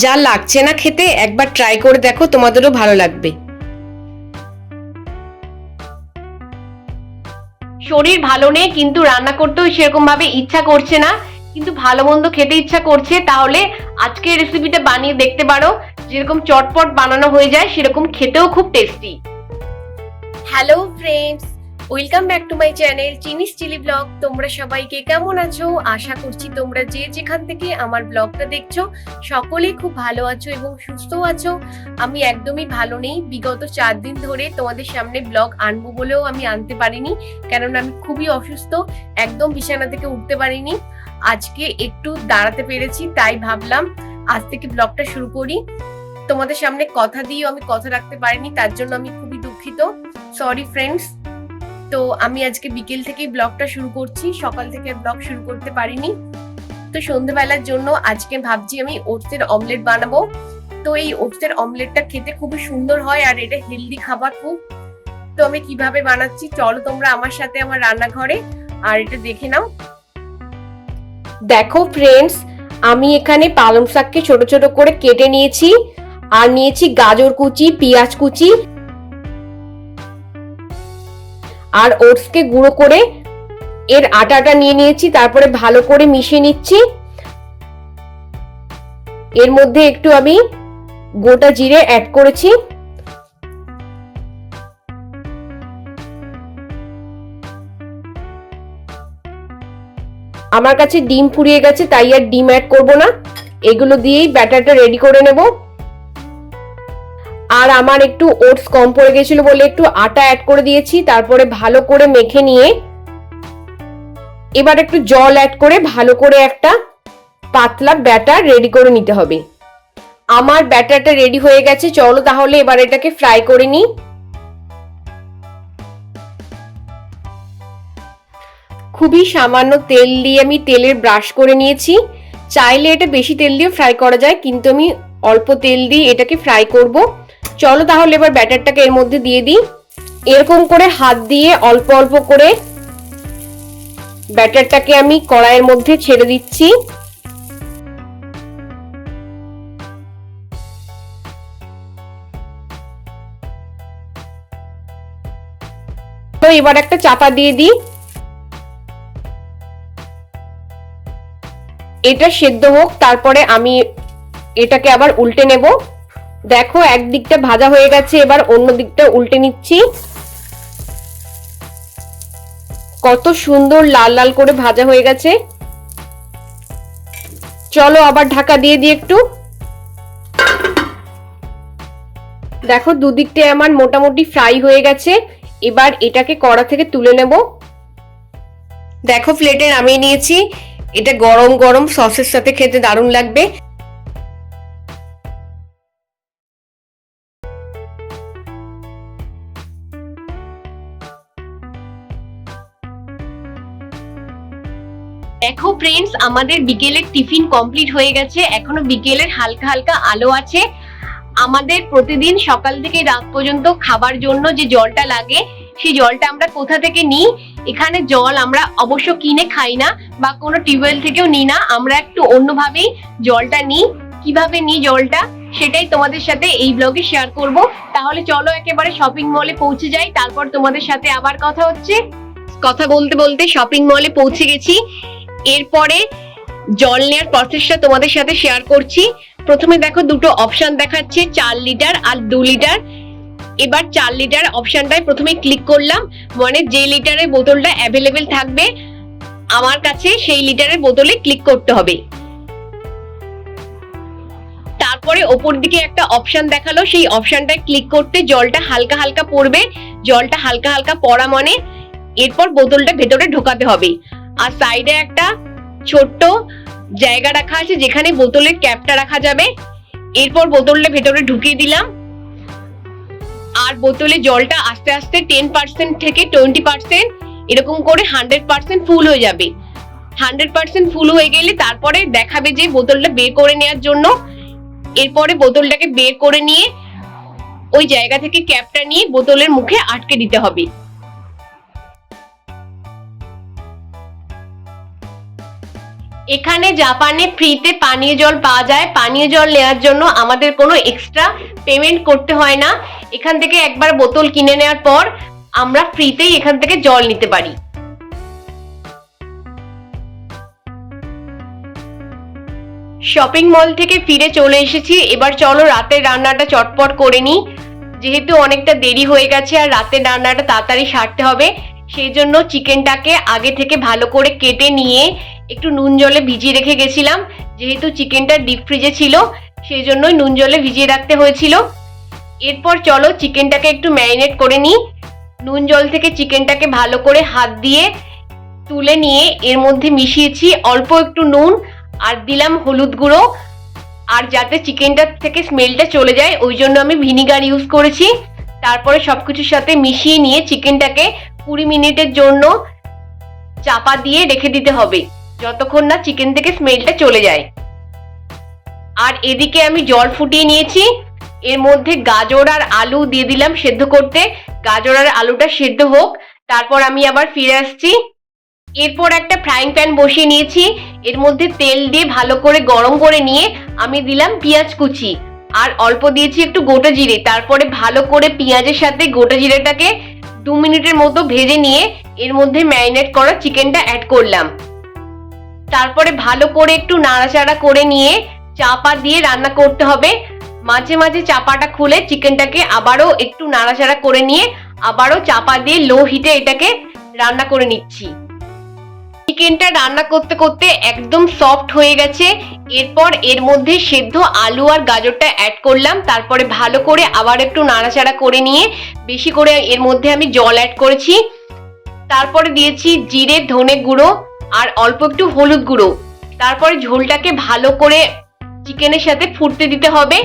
যা লাগছে না খেতে একবার ট্রাই করে দেখো তোমাদেরও ভালো লাগবে। শরীর ভালো নেই কিন্তু রান্না করতেও সেরকম ভাবে ইচ্ছা করছে না। কিন্তু ভালো মন্দ খেতে ইচ্ছা করছে তাহলে আজকের রেসিপিটা বানিয়ে দেখতে পারো। যেরকম চটপট বানানো হয়ে যায় সেরকম খেতেও খুব tasty hello friends welcome back to my channel Chini's chilli vlog তোমরা সবাইকে কেমন আছো? আশা করছি তোমরা যে যেখান থেকে আমার ব্লগটা দেখছ সকলেই খুব ভালো আছো এবং সুস্থ আছো। আমি একদমই ভালো নেই। বিগত চার দিন ধরে তোমাদের সামনে ব্লগ আনব বলেও আমি আনতে পারিনি, কেননা আমি খুবই অসুস্থ, একদম বিছানা থেকে উঠতে পারিনি। আজকে একটু দাঁড়াতে পেরেছি, তাই ভাবলাম আজ থেকে ব্লগটা শুরু করি। তোমাদের সামনে কথা দিয়েও আমি কথা রাখতে পারিনি, তার জন্য আমি খুবই দুঃখিত। সরি ফ্রেন্ডস তো আমি আজকে বিকেল থেকেই ব্লগটা শুরু করছি। সকাল থেকে ব্লগ শুরু করতে পারিনি। তো সন্ধ্যেবেলার জন্য আজকে ভাবছি আমি ওটসের অমলেট বানাবো। তো এই ওটসের অমলেটটা খেতে খুবই সুন্দর হয় আর এটা হেলদি খাবার খুব। তো আমি কীভাবে বানাচ্ছি চলো তোমরা আমার সাথে আমার রান্নাঘরে আর এটা দেখে নাও। দেখো ফ্রেন্ডস আমি এখানে পালং শাককে ছোট ছোট করে কেটে নিয়েছি। আর নিয়েছি গাজর কুচি, পেঁয়াজ কুচি আর ওটসকে গুঁড়ো করে এর আটাটা নিয়ে নিয়েছি, তারপরে ভালো করে মিশিয়ে নিচ্ছি। এর মধ্যে একটু আমি গোটা জিরে অ্যাড করেছি। আমার কাছে ডিম ফুরিয়ে গেছে, তাই আর ডিম অ্যাড করব না। এগুলো দিয়েই ব্যাটারটা রেডি করে নেব। আর আমার একটু ওটস কম পড়ে গেছিল বলে একটু আটা অ্যাড করে দিয়েছি, তারপরে ভালো করে মেখে নিয়ে এবার একটু জল অ্যাড করে ভালো করে একটা পাতলা ব্যাটার রেডি করে নিতে হবে। আমার ব্যাটারটা রেডি হয়ে গেছে, চলো তাহলে এবার এটাকে ফ্রাই করে নিই। খুবই সামান্য তেল দিয়ে আমি তেলের ব্রাশ করে নিয়েছি। চাইলে এটা বেশি তেল দিয়ে ফ্রাই করা যায়, কিন্তু আমি অল্প তেল দিয়ে এটাকে ফ্রাই করব। চলো তাহলে এবার ব্যাটারটাকে এর মধ্যে দিয়ে দিই। এরকম করে হাত দিয়ে অল্প অল্প করে ব্যাটারটাকে আমি কড়াইয়ের মধ্যে ছেড়ে দিচ্ছি। তো এবার একটা চাপা দিয়ে দিই। এটা সেদ্ধ হোক, তারপরে আমি এটাকে আবার উল্টে নেব। দেখো, একদিকটা ভাজা হয়ে গেছে, এবার অন্য দিকটা উল্টে নিচ্ছি। কত সুন্দর লাল লাল করে ভাজা হয়ে গেছে। চলো আবার ঢাকা দিয়ে দিই একটু। দেখো দুদিকটাই আমার মোটামুটি ফ্রাই হয়ে গেছে। এবার এটাকে কড়া থেকে তুলে নেব। দেখো প্লেটে নামিয়ে নিয়েছি। এটা গরম গরম সসের সাথে খেতে দারুণ লাগবে। দেখো ফ্রেন্ডস আমাদের বিকেলের টিফিন কমপ্লিট হয়ে গেছে। এখনও বিকেলের হালকা হালকা আলো আছে। আমাদের প্রতিদিন সকাল থেকে রাত পর্যন্ত খাবার জন্য যে জলটা লাগে, সেই জলটা আমরা কোথা থেকে নিই? এখানে জল আমরা অবশ্য কিনে খাই না বা কোনো টিউবওয়েল থেকেও নিই না। আমরা একটু অন্যভাবেই জলটা নিই। কীভাবে নিই জলটা? সেটাই তোমাদের সাথে এই ব্লগে শেয়ার করব। তাহলে চলো একেবারে শপিং মলে পৌঁছে যাই। তারপর তোমাদের সাথে আবার কথা হচ্ছে। কথা বলতে বলতে শপিং মলে পৌঁছে গেছি। এরপরে জল নেওয়ার প্রসেসটা তোমাদের সাথে শেয়ার করছি। প্রথমে দেখো দুটো অপশন দেখাচ্ছে, চার লিটার আর দু লিটার এবার চার লিটার অপশনটায় প্রথমে ক্লিক করলাম মানে যে লিটারের বোতলটা অ্যাভেলেবেল থাকবে, আমার কাছে সেই লিটারের বোতলে ক্লিক করতে হবে। তারপরে ওপর দিকে একটা অপশন দেখাল, সেই অপশনটায় ক্লিক করতে জলটা হালকা হালকা পড়বে, জলটা হালকা হালকা পড়া মানে এরপর বোতলটা ভেতরে ঢোকাতে হবে। আর সাইডে একটা ছোট্ট জায়গা রাখা আছে যেখানে বোতলের ক্যাপটা রাখা যাবে। এরপর বোতলটা ভেতরে ঢুকিয়ে দিলাম। আর বোতলে জলটা আস্তে আস্তে টেন পার্সেন্ট থেকে টোয়েন্টি পার্সেন্ট এরকম করে হান্ড্রেড পার্সেন্ট ফুল হয়ে যাবে। হান্ড্রেড পার্সেন্ট ফুল হয়ে গেলে তারপরে দেখাবে যে বোতলটা বের করে নেওয়ার জন্য। এরপরে বোতলটাকে বের করে নিয়ে ওই জায়গা থেকে ক্যাপটা নিয়ে বোতলের মুখে আটকে দিতে হবে। এখানে জাপানে ফ্রিতে পানীয় জল পাওয়া যায়। পানীয় জল নেওয়ার জন্য আমাদের কোনো এক্সট্রা পেমেন্ট করতে হয় না। এখান থেকে একবার বোতল কিনে নেওয়ার পর আমরা ফ্রিতেই এখান থেকে জল নিতে পারি। শপিং মল থেকে ফিরে চলে এসেছি। এবার চলো রাতের রান্নাটা চটপট করে নিই। যেহেতু অনেকটা দেরি হয়ে গেছে আর রাতের রান্নাটা তাড়াতাড়ি সারতে হবে, সেই জন্য চিকেনটাকে আগে থেকে ভালো করে কেটে নিয়ে একটু নুন জলে ভিজিয়ে রেখে গেছিলাম। যেহেতু চিকেনটা ডিপ ফ্রিজে ছিল, সেই জন্যই নুন জলে ভিজিয়ে রাখতে হয়েছিল। এরপর চলো চিকেনটাকে একটু ম্যারিনেট করে নিই। নুন জল থেকে চিকেনটাকে ভালো করে হাত দিয়ে তুলে নিয়ে এর মধ্যে মিশিয়েছি অল্প একটু নুন আর দিলাম হলুদ গুঁড়ো। আর যাতে চিকেনটা থেকে স্মেলটা চলে যায়, ওই জন্য আমি ভিনিগার ইউজ করেছি। তারপরে সব কিছুর সাথে মিশিয়ে নিয়ে চিকেনটাকে কুড়ি মিনিটের জন্য চাপা দিয়ে রেখে দিতে হবে। যতক্ষণ না চিকেন থেকে স্মেলটা চলে যায়। আর এদিকে আমি জল ফুটিয়ে নিয়েছি। এর মধ্যে গাজর আর আলু দিয়ে দিলাম সেদ্ধ করতে। গাজর আর আলুটা সেদ্ধ হোক, তারপর আমি আবার ফিরে আসছি। এরপর একটা ফ্রাইং প্যান বসিয়ে নিয়েছি। এর মধ্যে তেল দিয়ে ভালো করে গরম করে নিয়ে আমি দিলাম পেঁয়াজ কুচি। আর অল্প দিয়েছি একটু গোটা জিরে। তারপরে ভালো করে পেঁয়াজের সাথে গোটা জিরেটাকে দু মিনিটের মতো ভেজে নিয়ে এর মধ্যে ম্যারিনেট করা চিকেনটা অ্যাড করলাম। তারপরে ভালো করে একটু নাড়াচাড়া করে নিয়ে চাপা দিয়ে রান্না করতে হবে। মাঝে মাঝে চাপাটা খুলে চিকেনটাকে আবারও একটু নাড়াচাড়া করে নিয়ে আবারও চাপা দিয়ে লো হিটে এটাকে রান্না করে নিচ্ছি। চিকেনটা রান্না করতে করতে একদম সফট হয়ে গেছে। এরপর এর মধ্যে সেদ্ধ আলু আর গাজরটা অ্যাড করলাম। তারপরে ভালো করে আবার একটু নাড়াচাড়া করে নিয়ে বেশি করে এর মধ্যে আমি জল অ্যাড করেছি। তারপরে দিয়েছি জিরে, ধনে গুঁড়ো আর অল্প একটু হলুদ গুঁড়ো। তারপরে ঝোলটাকে ভালো করে চিকেনের সাথে ফুটতে দিতে হবে।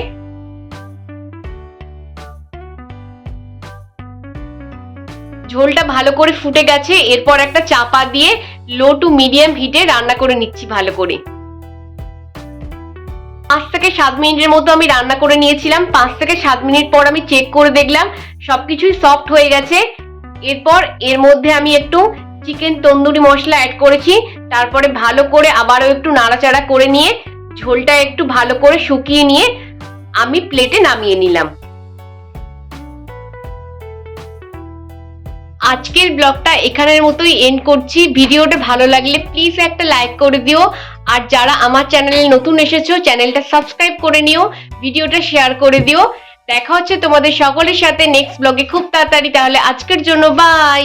ঝোলটা ভালো করে ফুটে গেছে, এরপর একটা চাপা দিয়ে লো টু মিডিয়াম হিটে রান্না করে নিচ্ছি ভালো করে। পাঁচ থেকে সাত মিনিটের মতো আমি রান্না করে নিয়েছিলাম। পাঁচ থেকে সাত মিনিট পর আমি চেক করে দেখলাম, সবকিছুই সফট হয়ে গেছে। এরপর এর মধ্যে আমি একটু চিকেন তন্দুরি মশলা অ্যাড করেছি। তারপরে ভালো করে আবারও একটু নাড়াচাড়া করে নিয়ে, ঝোলটা একটু ভালো করে শুকিয়ে নিয়ে আমি প্লেটে নামিয়ে নিলাম। আজকের ব্লগটা এখানের মতোই এন্ড করছি। ভিডিওটা ভালো লাগলে প্লিজ একটা লাইক করে দিও। আর যারা আমার চ্যানেলে নতুন এসেছ চ্যানেলটা সাবস্ক্রাইব করে নিও, ভিডিওটা শেয়ার করে দিও। দেখা হচ্ছে তোমাদের সকলের সাথে নেক্সট ব্লগে খুব তাড়াতাড়ি। তাহলে আজকের জন্য বাই